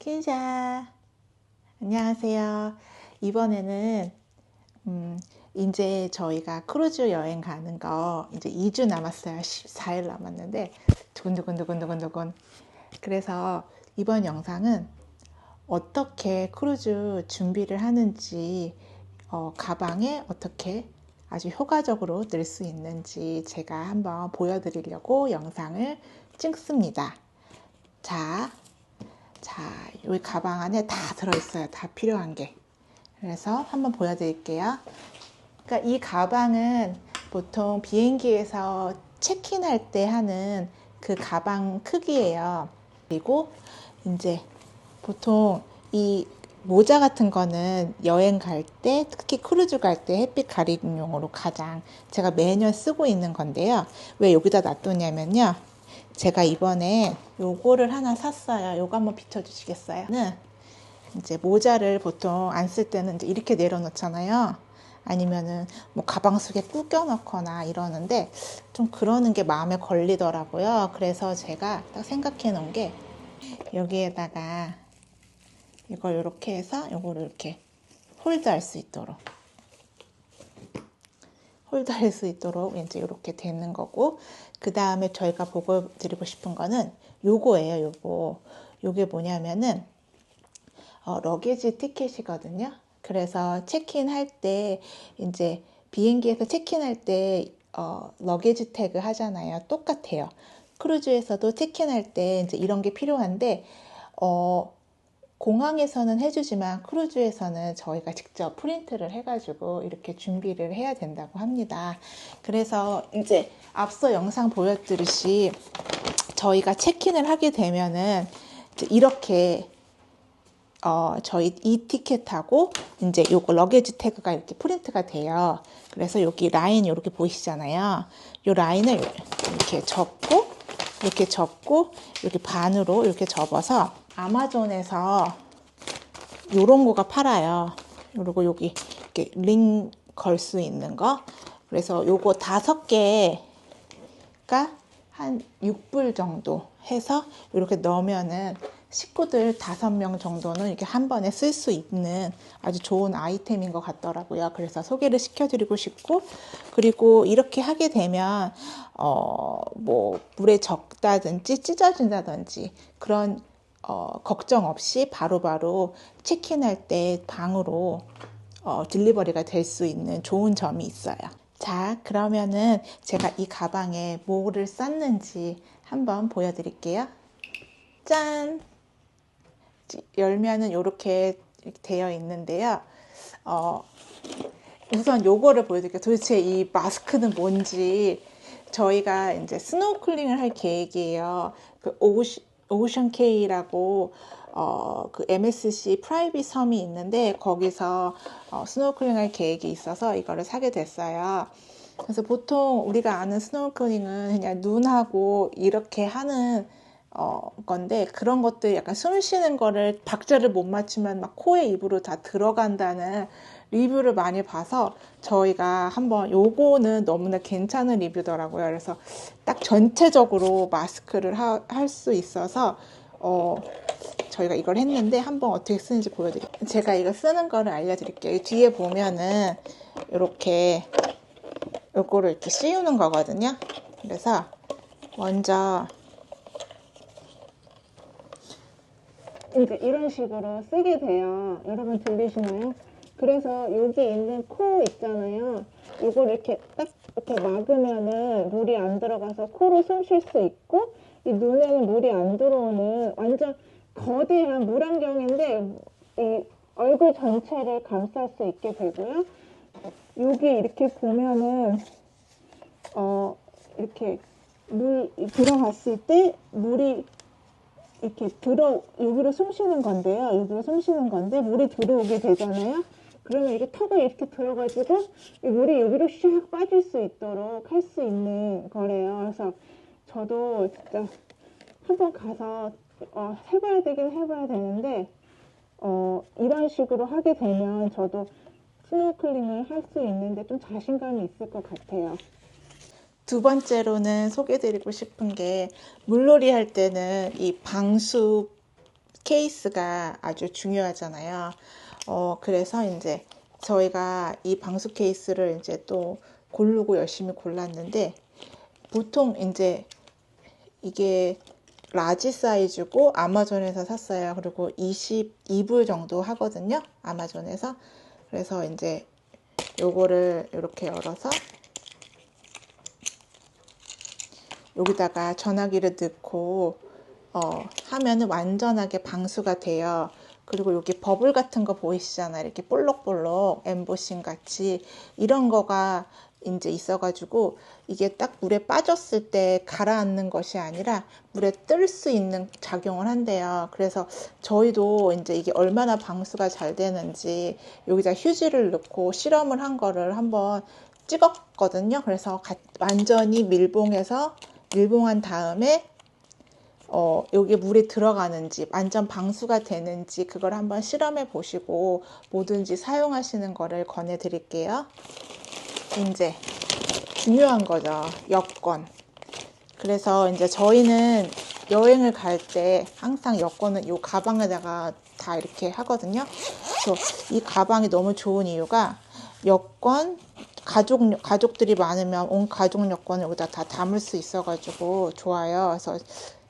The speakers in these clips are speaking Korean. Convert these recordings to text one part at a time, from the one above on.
킨샤 안녕하세요. 이번에는 음, 이제 저희가 크루즈 여행 가는 거 이제 2주 남았어요. 14일 남았는데 두근두근두근두근두근 그래서 이번 영상은 어떻게 크루즈 준비를 하는지 어, 가방에 어떻게 아주 효과적으로 넣을 수 있는지 제가 한번 보여드리려고 영상을 찍습니다. 자, 자, 여기 가방 안에 다 들어있어요. 다 필요한 게. 그래서 한번 보여드릴게요. 그러니까 이 가방은 보통 비행기에서 체킨할 때 하는 그 가방 크기예요. 그리고 이제 보통 이 모자 같은 거는 여행 갈 때, 특히 크루즈 갈 때 햇빛 가리용으로 가장 제가 매년 쓰고 있는 건데요. 왜 여기다 놔뒀냐면요. 제가 이번에 요거를 하나 샀어요. 요거 한번 비춰주시겠어요? 는 이제 모자를 보통 안 쓸 때는 이제 이렇게 내려놓잖아요. 아니면은 뭐 가방 속에 꾸겨 넣거나 이러는데 좀 그러는 게 마음에 걸리더라고요. 그래서 제가 딱 생각해 놓은 게 여기에다가 이걸 이렇게 해서 이거를 이렇게 홀드할 수 있도록 홀드할 수 있도록 이제 이렇게 되는 거고 그 다음에 저희가 보여드리고 싶은 거는 요거예요 요거. 요게 뭐냐면은 어, 러게지 티켓이거든요. 그래서 체크인 할 때 이제 비행기에서 체크인할 때 어, 러게지 태그 하잖아요. 똑같아요. 크루즈에서도 체크인할 때 이제 이런 게 필요한데 어, 공항에서는 해주지만 크루즈에서는 저희가 직접 프린트를 해가지고 이렇게 준비를 해야 된다고 합니다. 그래서 이제 앞서 영상 보여드렸듯이 저희가 체킨을 하게 되면은 이렇게 어, 저희 이 티켓하고 이제 요거 러게지 태그가 이렇게 프린트가 돼요. 그래서 여기 라인 이렇게 보이시잖아요. 요 라인을 이렇게 접고 이렇게 접고 이렇게 반으로 이렇게 접어서 아마존에서 요런 거가 팔아요. 그리고 여기 이렇게 링 걸 수 있는 거. 그래서 요거 다섯 개가 한 6불 정도 해서 이렇게 넣으면은 식구들 다섯 명 정도는 이렇게 한 번에 쓸 수 있는 아주 좋은 아이템인 것 같더라고요. 그래서 소개를 시켜드리고 싶고, 그리고 이렇게 하게 되면, 어, 뭐, 물에 적다든지 찢어진다든지 그런 어, 걱정 없이 바로바로 바로 체크인할 때 방으로 어, 딜리버리가 될 수 있는 좋은 점이 있어요. 자, 그러면은 제가 이 가방에 뭐를 쌌는지 한번 보여드릴게요. 짠! 열면은 이렇게 되어 있는데요. 어, 우선 요거를 보여드릴게요. 도대체 이 마스크는 뭔지 저희가 이제 스노클링을 할 계획이에요. 그 오시, 오션 K라고 어, 그 MSC 프라이빗 섬이 있는데 거기서 어, 스노클링 할 계획이 있어서 이거를 사게 됐어요. 그래서 보통 우리가 아는 스노클링은 그냥 눈하고 이렇게 하는 어, 건데 그런 것들 약간 숨 쉬는 거를 박자를 못 맞추면 막 코에 입으로 다 들어간다는 리뷰를 많이 봐서 저희가 한번 요거는 너무나 괜찮은 리뷰더라고요. 그래서 딱 전체적으로 마스크를 할 수 있어서 어, 저희가 이걸 했는데 한번 어떻게 쓰는지 보여드릴게요. 제가 이거 쓰는 거를 알려드릴게요. 뒤에 보면은 이렇게 요거를 이렇게 씌우는 거거든요. 그래서 먼저 이제 이런 식으로 쓰게 돼요. 여러분 들리시나요? 그래서 여기 있는 코 있잖아요. 이걸 이렇게 딱 이렇게 막으면은 물이 안 들어가서 코로 숨 쉴 수 있고 이 눈에는 물이 안 들어오는 완전 거대한 물안경인데 이 얼굴 전체를 감쌀 수 있게 되고요. 여기 이렇게 보면은 어 이렇게 물 들어갔을 때 물이 이렇게 들어 여기로 숨 쉬는 건데요. 여기로 숨 쉬는 건데 물이 들어오게 되잖아요. 그러면 이게 턱을 이렇게 들어가지고 이 물이 여기로 샥 빠질 수 있도록 할 수 있는 거래요. 그래서 저도 진짜 한번 가서 어, 해봐야 되긴 해봐야 되는데 어, 이런 식으로 하게 되면 저도 스노클링을 할 수 있는데 좀 자신감이 있을 것 같아요. 두 번째로는 소개드리고 싶은 게 물놀이 할 때는 이 방수 케이스가 아주 중요하잖아요. 어, 그래서 이제 저희가 이 방수 케이스를 이제 또 고르고 열심히 골랐는데 보통 이제 이게 라지 사이즈고 아마존에서 샀어요. 그리고 22불 정도 하거든요. 아마존에서. 그래서 이제 요거를 이렇게 열어서 여기다가 전화기를 넣고 어, 하면은 완전하게 방수가 돼요. 그리고 여기 버블 같은 거 보이시잖아요. 이렇게 볼록볼록 엠보싱 같이 이런 거가 이제 있어가지고 이게 딱 물에 빠졌을 때 가라앉는 것이 아니라 물에 뜰 수 있는 작용을 한대요. 그래서 저희도 이제 이게 얼마나 방수가 잘 되는지 여기다 휴지를 넣고 실험을 한 거를 한번 찍었거든요. 그래서 가- 완전히 밀봉해서 밀봉한 다음에 어, 여기 물이 들어가는지 완전 방수가 되는지 그걸 한번 실험해 보시고 뭐든지 사용하시는 거를 권해 드릴게요. 이제 중요한 거죠. 여권. 그래서 이제 저희는 여행을 갈 때 항상 여권은 이 가방에다가 다 이렇게 하거든요. 그래서 이 가방이 너무 좋은 이유가 여권, 가족, 가족들이 많으면 온 가족 여권을 여기다 다 담을 수 있어가지고 좋아요. 그래서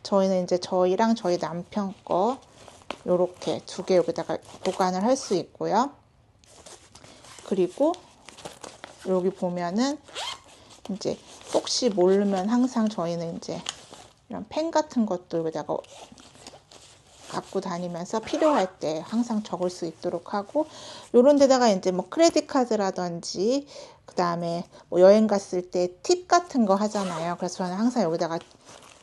저희는 이제 저희랑 저희 남편 거 요렇게 두 개 여기다가 보관을 할 수 있고요. 그리고 여기 보면은 이제 혹시 모르면 항상 저희는 이제 이런 펜 같은 것도 여기다가 갖고 다니면서 필요할 때 항상 적을 수 있도록 하고 요런 데다가 이제 뭐 크레딧 카드라든지 그다음에 뭐 여행 갔을 때 팁 같은 거 하잖아요. 그래서 저는 항상 여기다가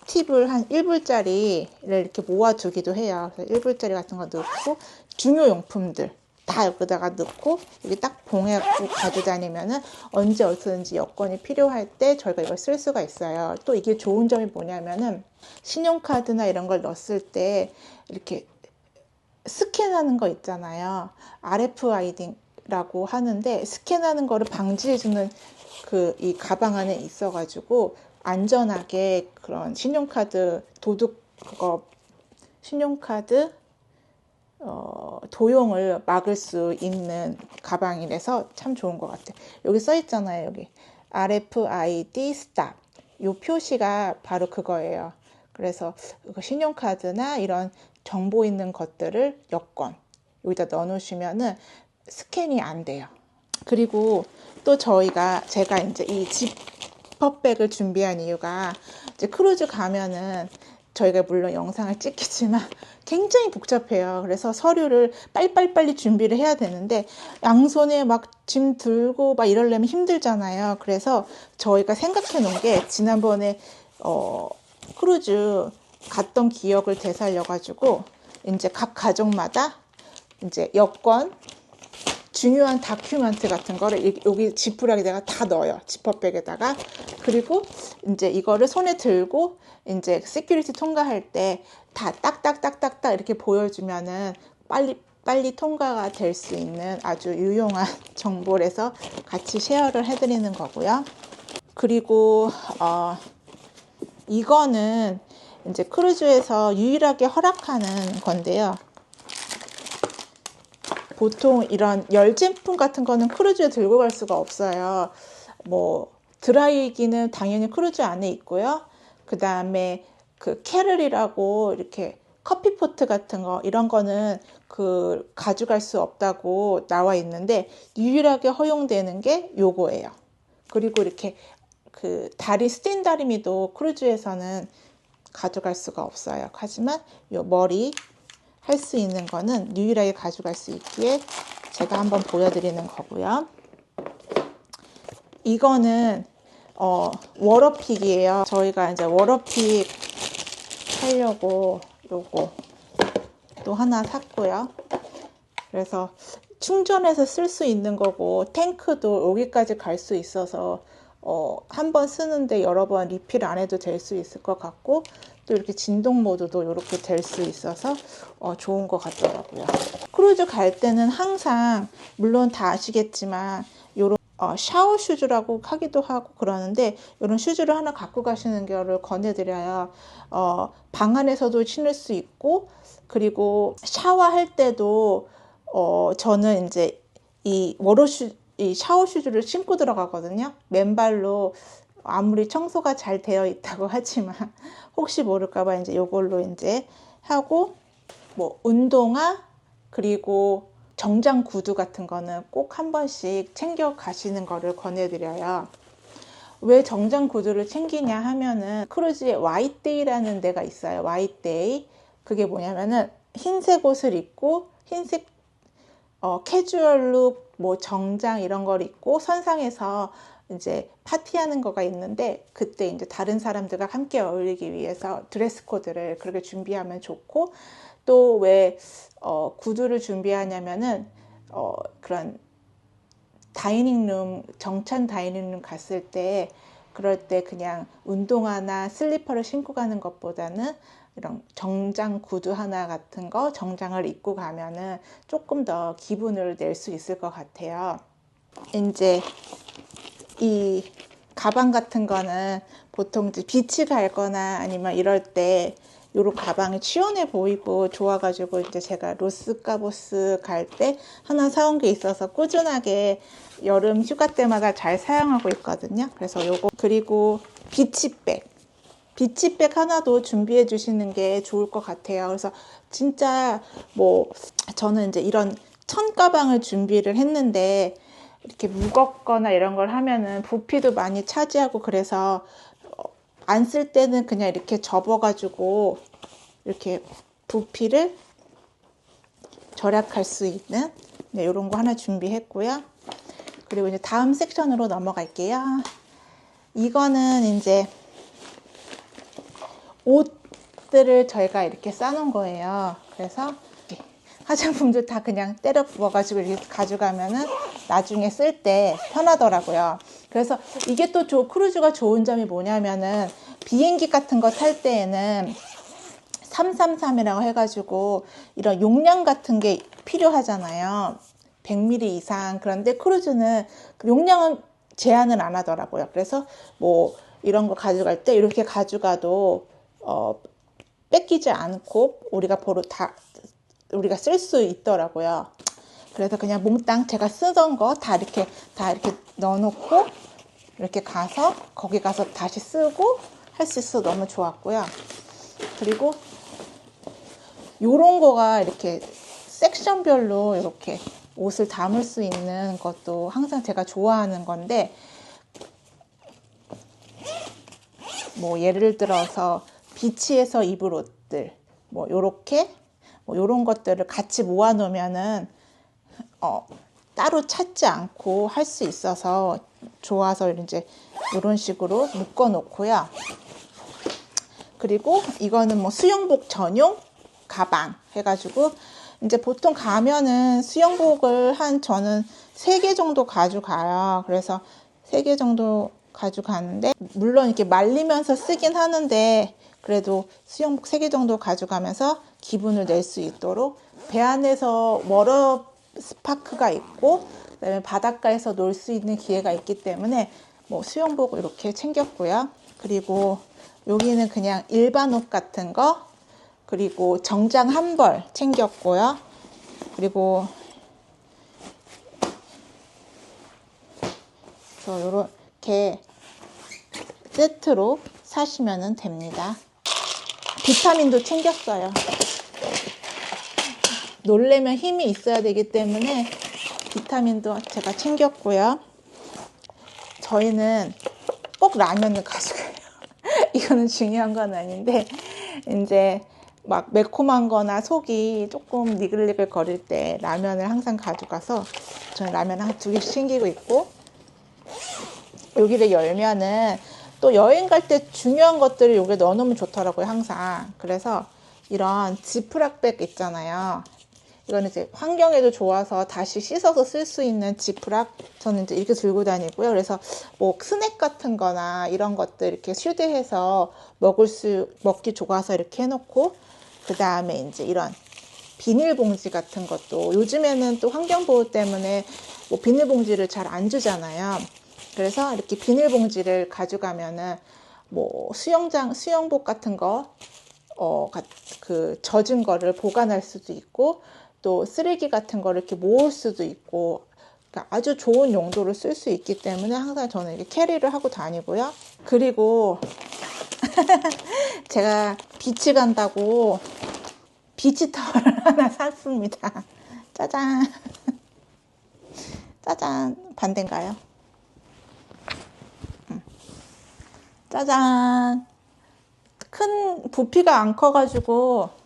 팁을 한 1불짜리를 이렇게 모아두기도 해요. 그래서 1불짜리 같은 거 넣고 중요용품들 다 여기다가 넣고 여기 딱 봉해갖고 가져다니면은 언제 어디서든지 여권이 필요할 때 저희가 이걸 쓸 수가 있어요. 또 이게 좋은 점이 뭐냐면은 신용카드나 이런 걸 넣었을 때 이렇게 스캔하는 거 있잖아요. RFID라고 하는데 스캔하는 거를 방지해주는 그 이 가방 안에 있어가지고 안전하게 그런 신용카드 도둑 그거 신용카드 어, 도용을 막을 수 있는 가방이라서 참 좋은 것 같아요. 여기 써 있잖아요. 여기 RFID 스탑. 요 표시가 바로 그거예요. 그래서 그 신용카드나 이런 정보 있는 것들을 여권 여기다 넣어놓으시면은 스캔이 안 돼요. 그리고 또 저희가 제가 이제 이 지퍼백을 준비한 이유가 이제 크루즈 가면은 저희가 물론 영상을 찍겠지만 굉장히 복잡해요. 그래서 서류를 빨리빨리 준비를 해야 되는데 양손에 막 짐 들고 막 이러려면 힘들잖아요. 그래서 저희가 생각해 놓은 게 지난번에 어, 크루즈 갔던 기억을 되살려 가지고 이제 각 가족마다 이제 여권 중요한 다큐멘트 같은 거를 이- 여기 지푸라기에다가 다 넣어요. 지퍼백에다가. 그리고 이제 이거를 손에 들고 이제 시큐리티 통과할 때 다 딱딱딱딱딱 이렇게 보여주면은 빨리 빨리 통과가 될 수 있는 아주 유용한 정보라서 같이 쉐어를 해드리는 거고요. 그리고 어, 이거는 이제 크루즈에서 유일하게 허락하는 건데요. 보통 이런 열 제품 같은 거는 크루즈에 들고 갈 수가 없어요. 뭐 드라이기는 당연히 크루즈 안에 있고요. 그 다음에 그 캐럴이라고 이렇게 커피포트 같은 거 이런 거는 그 가져갈 수 없다고 나와 있는데 유일하게 허용되는 게 요거예요. 그리고 이렇게 그 다리 스탠 다리미도 크루즈에서는 가져갈 수가 없어요. 하지만 요 머리 할 수 있는 거는 유일하게 가져갈 수 있기에 제가 한번 보여드리는 거고요. 이거는 어, 워러픽이에요. 저희가 이제 워러픽 하려고 요거 또 하나 샀고요. 그래서 충전해서 쓸 수 있는 거고 탱크도 여기까지 갈 수 있어서 어, 한 번 쓰는데 여러 번 리필 안 해도 될 수 있을 것 같고 또 이렇게 진동 모드도 이렇게 될 수 있어서 어, 좋은 것 같더라고요. 크루즈 갈 때는 항상 물론 다 아시겠지만 요런 어, 샤워 슈즈라고 하기도 하고 그러는데 이런 슈즈를 하나 갖고 가시는 거를 권해드려요. 어, 방 안에서도 신을 수 있고 그리고 샤워할 때도 어, 저는 이제 이 워러 슈, 이 샤워 슈즈를 신고 들어가거든요. 맨발로 아무리 청소가 잘 되어 있다고 하지만 혹시 모를까봐 이제 이걸로 이제 하고 뭐 운동화 그리고 정장 구두 같은 거는 꼭 한 번씩 챙겨 가시는 거를 권해드려요. 왜 정장 구두를 챙기냐 하면은 크루즈에 와이데이라는 데가 있어요. 와이데이. 그게 뭐냐면은 흰색 옷을 입고 흰색 어, 캐주얼 룩, 뭐 정장 이런 걸 입고 선상에서 이제 파티하는 거가 있는데 그때 이제 다른 사람들과 함께 어울리기 위해서 드레스 코드를 그렇게 준비하면 좋고 또 왜 어, 구두를 준비하냐면은 어, 그런 다이닝룸 정찬 다이닝룸 갔을 때 그럴 때 그냥 운동화나 슬리퍼를 신고 가는 것보다는 이런 정장 구두 하나 같은 거 정장을 입고 가면은 조금 더 기분을 낼 수 있을 것 같아요. 이제 이 가방 같은 거는 보통 이제 비치 갈거나 아니면 이럴 때 요런 가방이 시원해 보이고 좋아가지고 이제 제가 로스카보스 갈 때 하나 사온 게 있어서 꾸준하게 여름 휴가 때마다 잘 사용하고 있거든요. 그래서 요거 그리고 비치백 비치백 하나도 준비해 주시는 게 좋을 것 같아요. 그래서 진짜 뭐 저는 이제 이런 천 가방을 준비를 했는데 이렇게 무겁거나 이런 걸 하면은 부피도 많이 차지하고 그래서 어, 안쓸 때는 그냥 이렇게 접어가지고 이렇게 부피를 절약할 수 있는 네, 이런 거 하나 준비했고요. 그리고 이제 다음 섹션으로 넘어갈게요. 이거는 이제 옷들을 저희가 이렇게 싸놓은 거예요. 그래서 화장품들 다 그냥 때려 부어가지고 이렇게 가져가면은 나중에 쓸 때 편하더라고요. 그래서 이게 또 조, 크루즈가 좋은 점이 뭐냐면은 비행기 같은 거 탈 때에는 333이라고 해가지고 이런 용량 같은 게 필요하잖아요. 100ml 이상. 그런데 크루즈는 그 용량은 제한을 안 하더라고요. 그래서 뭐 이런 거 가져갈 때 이렇게 가져가도 어, 뺏기지 않고 우리가 보러 다 우리가 쓸 수 있더라고요. 그래서 그냥 몽땅 제가 쓰던 거 다 이렇게 다 이렇게 넣어놓고 이렇게 가서 거기 가서 다시 쓰고 할 수 있어 서 너무 좋았고요. 그리고 요런 거가 이렇게 섹션별로 이렇게 옷을 담을 수 있는 것도 항상 제가 좋아하는 건데 뭐 예를 들어서 비치에서 입을 옷들 뭐 요렇게 뭐 요런 것들을 같이 모아 놓으면은 어 따로 찾지 않고 할 수 있어서 좋아서 이제 이런 식으로 묶어 놓고요. 그리고 이거는 뭐 수영복 전용 가방 해가지고 이제 보통 가면은 수영복을 한 저는 세개 정도 가져가요. 그래서 세개 정도 가져가는데 물론 이렇게 말리면서 쓰긴 하는데 그래도 수영복 세개 정도 가져가면서 기분을 낼 수 있도록 배 안에서 워러 스파크가 있고 그다음에 바닷가에서 놀 수 있는 기회가 있기 때문에 뭐 수영복 이렇게 챙겼고요. 그리고 여기는 그냥 일반 옷 같은 거 그리고 정장 한 벌 챙겼고요. 그리고 저 이렇게 세트로 사시면 됩니다. 비타민도 챙겼어요. 놀래면 힘이 있어야 되기 때문에 비타민도 제가 챙겼고요. 저희는 꼭 라면을 가져가요. 이거는 중요한 건 아닌데, 이제 막 매콤한 거나 속이 조금 니글니글 거릴 때 라면을 항상 가져가서 저는 라면 한 두 개씩 챙기고 있고, 여기를 열면은 또 여행 갈 때 중요한 것들을 여기에 넣어놓으면 좋더라고요, 항상. 그래서 이런 지프락백 있잖아요. 이거는 이제 환경에도 좋아서 다시 씻어서 쓸 수 있는 지프락 저는 이제 이렇게 들고 다니고요. 그래서 뭐 스낵 같은 거나 이런 것들 이렇게 휴대해서 먹을 수 먹기 좋아서 이렇게 해 놓고 그 다음에 이제 이런 비닐봉지 같은 것도 요즘에는 또 환경보호 때문에 뭐 비닐봉지를 잘 안 주잖아요. 그래서 이렇게 비닐봉지를 가져가면은 뭐 수영장 수영복 같은 거 어, 가- 그 젖은 거를 보관할 수도 있고 또 쓰레기 같은 거를 이렇게 모을 수도 있고 그러니까 아주 좋은 용도로 쓸 수 있기 때문에 항상 저는 이렇게 캐리를 하고 다니고요. 그리고 제가 비치 간다고 비치 타월을 하나 샀습니다. 짜잔. 짜잔. 반대인가요? 음. 짜잔. 큰 부피가 안 커가지고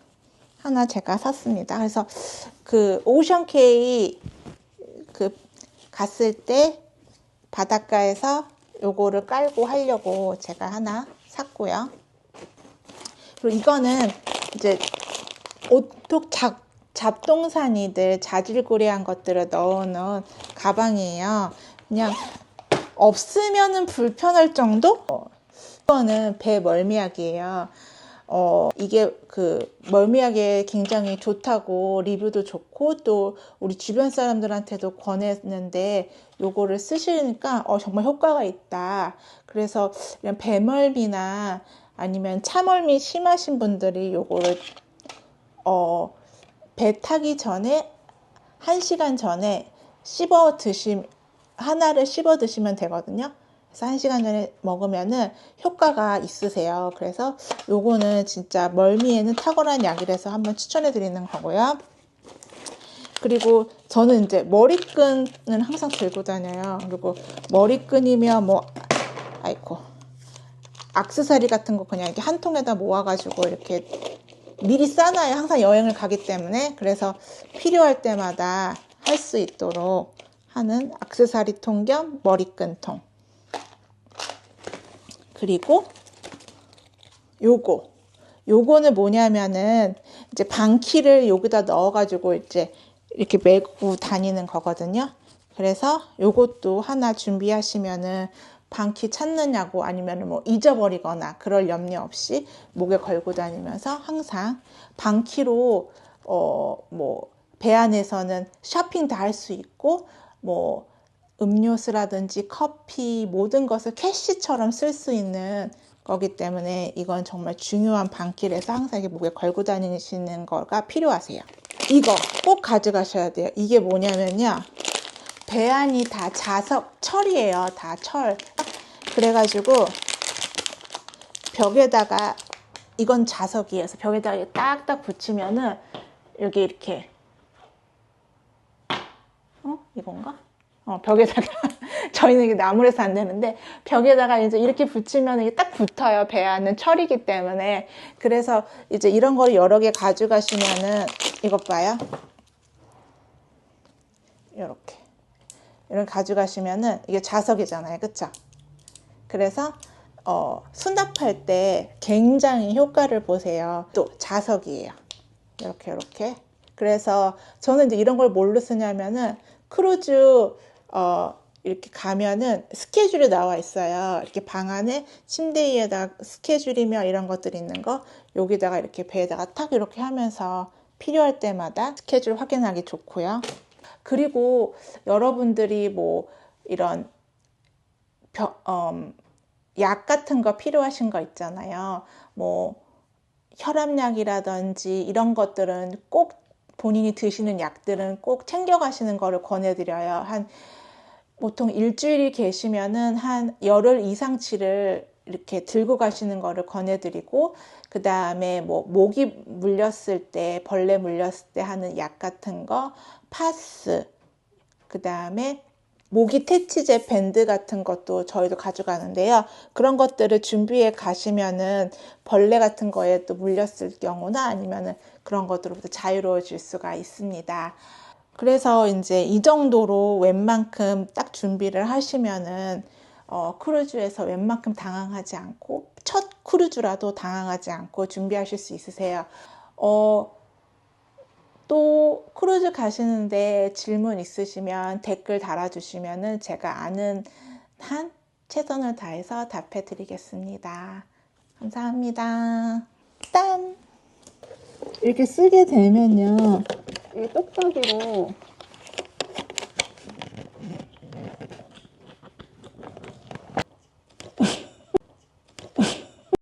하나 제가 샀습니다. 그래서 그 오션케이 그 갔을 때 바닷가에서 요거를 깔고 하려고 제가 하나 샀고요. 그리고 이거는 이제 오톡 잡, 잡동사니들 자질구레한 것들을 넣어놓은 가방이에요. 그냥 없으면은 불편할 정도? 어, 이거는 배 멀미약이에요. 어, 이게 그 멀미약에 굉장히 좋다고 리뷰도 좋고 또 우리 주변 사람들한테도 권했는데 요거를 쓰시니까 어, 정말 효과가 있다. 그래서 이런 배멀미나 아니면 차멀미 심하신 분들이 요거를 어, 배 타기 전에 한 시간 전에 씹어 드시 하나를 씹어 드시면 되거든요. 그래서 한 시간 전에 먹으면은 효과가 있으세요. 그래서 요거는 진짜 멀미에는 탁월한 약이라서 한번 추천해 드리는 거고요. 그리고 저는 이제 머리끈은 항상 들고 다녀요. 그리고 머리끈이며 뭐 아이고 악세사리 같은 거 그냥 이렇게 한 통에다 모아가지고 이렇게 미리 싸놔요. 항상 여행을 가기 때문에. 그래서 필요할 때마다 할 수 있도록 하는 악세사리 통 겸 머리끈 통. 그리고 요거. 요거는 뭐냐면은 이제 방키를 여기다 넣어가지고 이제 이렇게 메고 다니는 거거든요. 그래서 요것도 하나 준비하시면은 방키 찾느냐고 아니면 뭐 잊어버리거나 그럴 염려 없이 목에 걸고 다니면서 항상 방키로 어 뭐 배 안에서는 쇼핑 다 할 수 있고 뭐 음료수라든지 커피 모든 것을 캐시처럼 쓸 수 있는 거기 때문에 이건 정말 중요한 방키라서 항상 이렇게 목에 걸고 다니시는 거가 필요하세요. 이거 꼭 가져가셔야 돼요. 이게 뭐냐면요. 배 안이 다 자석 철이에요. 다 철. 그래가지고 벽에다가 이건 자석이에요. 그래서 벽에다가 딱딱 붙이면은 여기 이렇게 어 이건가? 어 벽에다가 저희는 이게 나무라서 안 되는데 벽에다가 이제 이렇게 붙이면 이게 딱 붙어요. 배 안은 철이기 때문에 그래서 이제 이런 걸 여러 개 가져가시면은 이것 봐요. 이렇게 이런 가져가시면은 이게 자석이잖아요, 그쵸? 그래서 어, 수납할 때 굉장히 효과를 보세요. 또 자석이에요. 이렇게 이렇게. 그래서 저는 이제 이런 걸 뭘로 쓰냐면은 크루즈 어, 이렇게 가면은 스케줄이 나와 있어요. 이렇게 방 안에 침대 위에다 스케줄이며 이런 것들이 있는 거 여기다가 이렇게 배에다가 탁 이렇게 하면서 필요할 때마다 스케줄 확인하기 좋고요. 그리고 여러분들이 뭐 이런 벼, 음, 약 같은 거 필요하신 거 있잖아요. 뭐 혈압약이라든지 이런 것들은 꼭 본인이 드시는 약들은 꼭 챙겨 가시는 거를 권해드려요. 한 보통 일주일이 계시면은 한 열흘 이상치를 이렇게 들고 가시는 거를 권해드리고 그 다음에 뭐 모기 물렸을 때 벌레 물렸을 때 하는 약 같은 거 파스 그 다음에 모기 퇴치제 밴드 같은 것도 저희도 가져가는데요. 그런 것들을 준비해 가시면은 벌레 같은 거에 또 물렸을 경우나 아니면은 그런 것들로부터 자유로워질 수가 있습니다. 그래서 이제 이 정도로 웬만큼 딱 준비를 하시면은 어, 크루즈에서 웬만큼 당황하지 않고 첫 크루즈라도 당황하지 않고 준비하실 수 있으세요. 어, 또 크루즈 가시는데 질문 있으시면 댓글 달아주시면은 제가 아는 한 최선을 다해서 답해 드리겠습니다. 감사합니다. 짠! 이렇게 쓰게 되면요. 이 똑딱이로